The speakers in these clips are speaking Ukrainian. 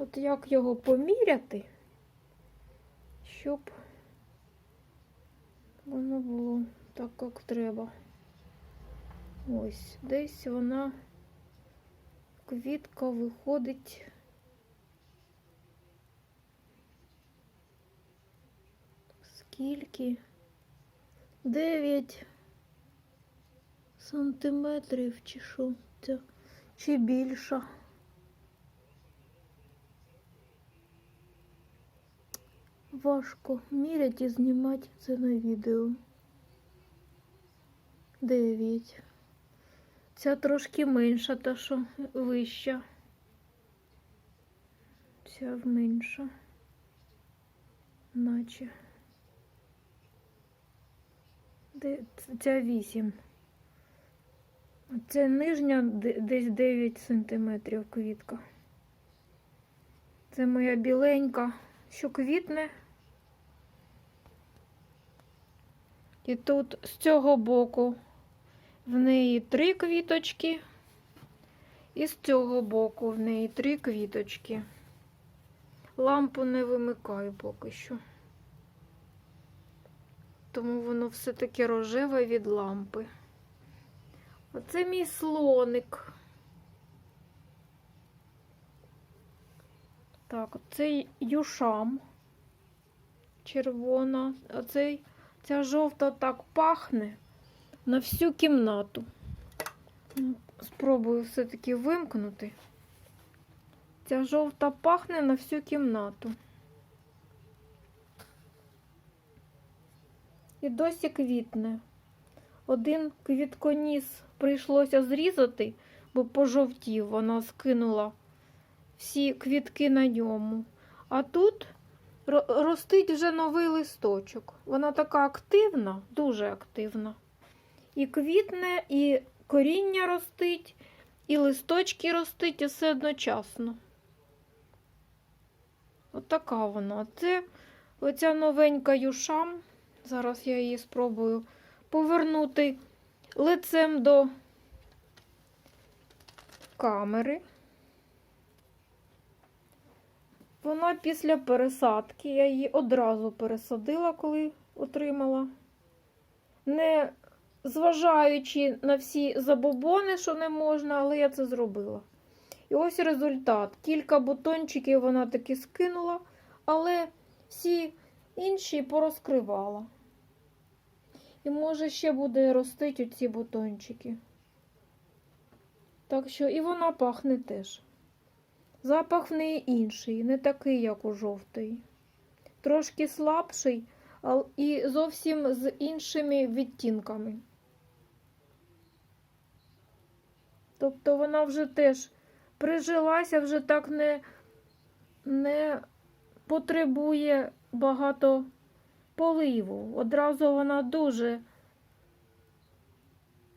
От як його поміряти, щоб воно було так, як треба. Ось, десь вона квітка виходить. Скільки? Дев'ять сантиметрів чи що це? Чи більше? Важко міряти і знімати це на відео. Дев'ять. Ця трошки менша, та що вища. Ця менша. Наче. Де ця вісім. Це нижня десь 9 сантиметрів квітка. Це моя біленька, що квітне. І тут з цього боку в неї три квіточки, і з цього боку в неї три квіточки. Лампу не вимикаю поки що. Тому воно все таки рожеве від лампи. Оце мій слоник. Так, оцей юшам червона, оцей ця жовта так пахне на всю кімнату. Ну, Спробую все-таки вимкнути. Ця жовта пахне на всю кімнату. І досі квітне. Один квітконіс прийшлося зрізати, бо пожовтів, вона скинула всі квітки на ньому. А тут ростить вже новий листочок. Вона така активна, дуже активна. І квітне, і коріння ростить, і листочки ростить, все одночасно. Отака вона. Це оця новенька юшам. Зараз я її спробую повернути лицем до камери. Вона після пересадки, я її одразу пересадила, коли отримала. Не зважаючи на всі забобони, що не можна, але я це зробила. І ось результат. Кілька бутончиків вона таки скинула, але всі інші порозкривала. І може ще буде ростити ці бутончики. Так що і вона пахне теж. Запах в неї інший, не такий, як у жовтої. Трошки слабший, і зовсім з іншими відтінками. Тобто вона вже теж прижилася, вже так не, не потребує багато поливу. Одразу вона дуже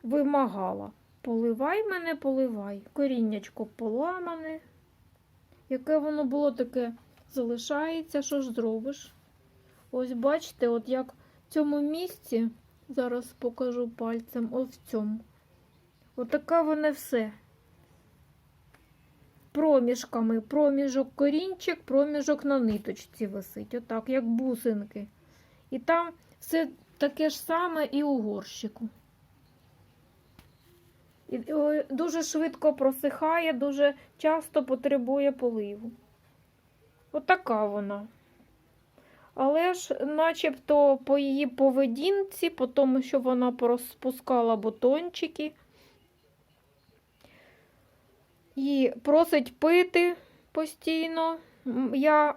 вимагала. Поливай мене, поливай. Коріннячко поламане. Яке воно було таке залишається, що ж зробиш? Ось бачите, от як в цьому місці, зараз покажу пальцем, ось в цьому. Отаке воно все. Проміжками, проміжок корінчик, проміжок на ниточці висить, отак, як бусинки. І там все таке ж саме і у горщику. Дуже швидко просихає, дуже часто потребує поливу. Отака вона. Але ж, начебто, по її поведінці, по тому, що вона порозпускала бутончики, і просить пити постійно. Я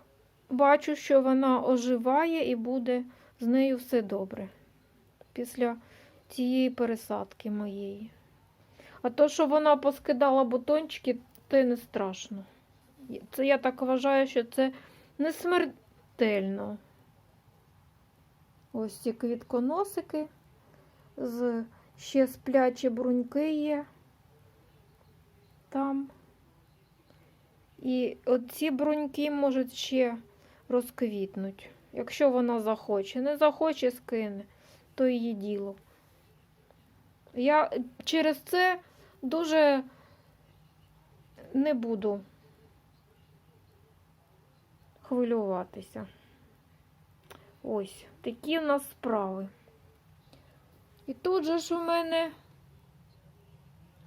бачу, що вона оживає і буде з нею все добре після цієї пересадки моєї. А то, що вона поскидала бутончики, це не страшно. Це я так вважаю, що це не смертельно. Ось ці квітконосики, з ще сплячі бруньки є там. І оці бруньки можуть ще розквітнуть, якщо вона захоче. Не захоче, скине, то її діло. Я через це дуже не буду хвилюватися. Ось такі в нас справи. І тут же ж у мене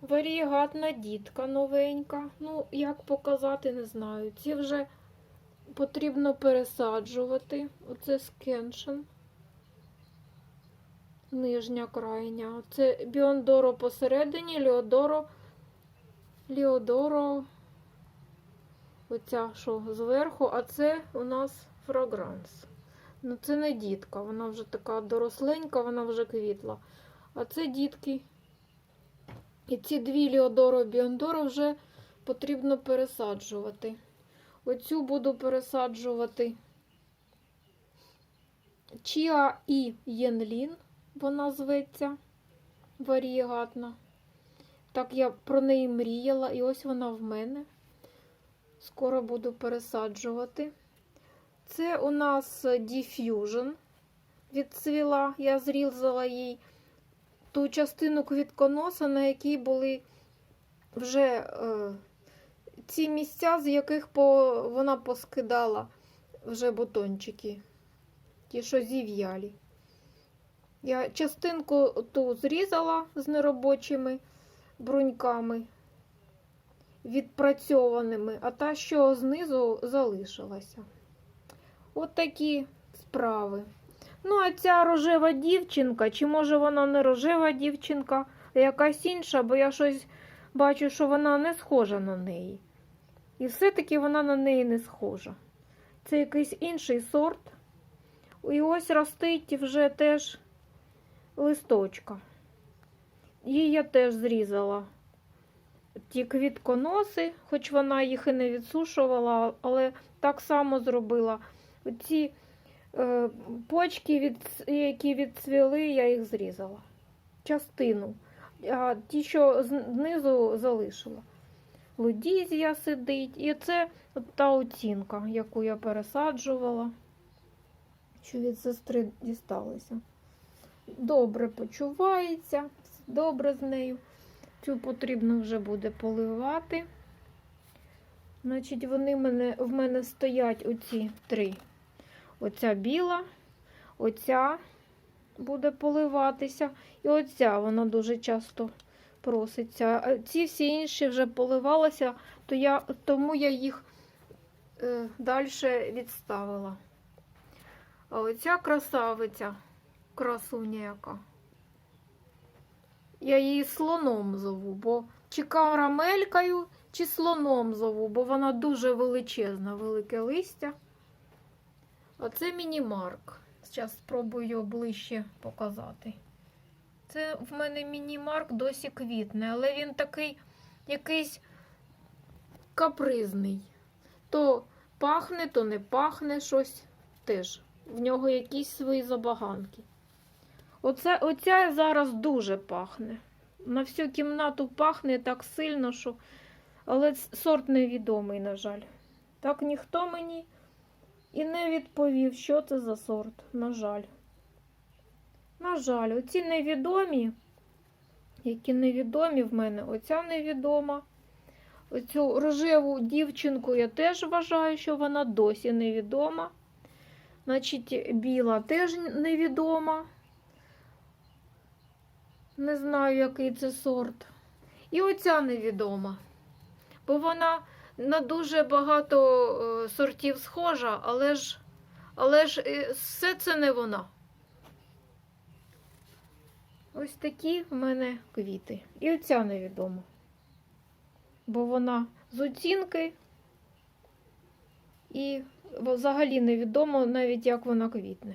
варігатна дітка новенька. Ну, як показати, не знаю. Ці вже потрібно пересаджувати. Оце скеншен. Нижня крайня. Це Біондоро посередині, Ліодоро. Ліодоро. Оця що зверху, а це у нас фрагранс. Ну, це не дітка, вона вже така доросленька, вона вже квітла. А це дітки. І ці дві Ліодоро Біондоро вже потрібно пересаджувати. Оцю буду пересаджувати Чіа і Єнлін, вона зветься варієгатна. Так я про неї мріяла, і ось вона в мене. Скоро буду пересаджувати. Це у нас Diffusion відцвіла. Я зрізала їй ту частину квітконоса, на якій були вже е, ці місця, з яких по, вона поскидала вже бутончики. Ті, що зів'ялі. Я частинку ту зрізала з неробочими бруньками відпрацьованими, а та, що знизу залишилася. От такі справи. Ну, а ця рожева дівчинка, чи може вона не рожева дівчинка, а якась інша, бо я щось бачу, що вона не схожа на неї. І все-таки вона на неї не схожа. Це якийсь інший сорт. І ось ростить вже теж листочка. Її я теж зрізала. Ті квітконоси, хоч вона їх і не відсушувала, але так само зробила. Ці е, почки, від, які відцвіли, я їх зрізала. Частину. А ті, що знизу залишила. Лудізія сидить. І це та оцінка, яку я пересаджувала, що від сестри дісталося. Добре почувається, добре з нею. Цю потрібно вже буде поливати. Значить, вони мене, в мене стоять оці три. Оця біла, оця буде поливатися, і оця вона дуже часто проситься. А ці всі інші вже поливалися, то я, тому я їх е, далі відставила. А оця красавиця, красуня яка. Я її слоном зову, бо чи карамелькою, чи слоном зову, бо вона дуже величезна, велике листя. А це міні-марк. Зараз спробую його ближче показати. Це в мене міні-марк досі квітне, але він такий якийсь капризний. То пахне, то не пахне щось теж. В нього якісь свої забаганки. Оце, оця зараз дуже пахне. На всю кімнату пахне так сильно, що. Але сорт невідомий, на жаль. Так ніхто мені і не відповів, що це за сорт, на жаль. На жаль, оці невідомі, які невідомі в мене, оця невідома. Оцю рожеву дівчинку я теж вважаю, що вона досі невідома. Значить, біла теж невідома. Не знаю, який це сорт. І оця невідома. Бо вона на дуже багато е, сортів схожа, але ж, але ж е, все це не вона. Ось такі в мене квіти. І оця невідома. Бо вона з оцінки і взагалі невідомо навіть як вона квітне.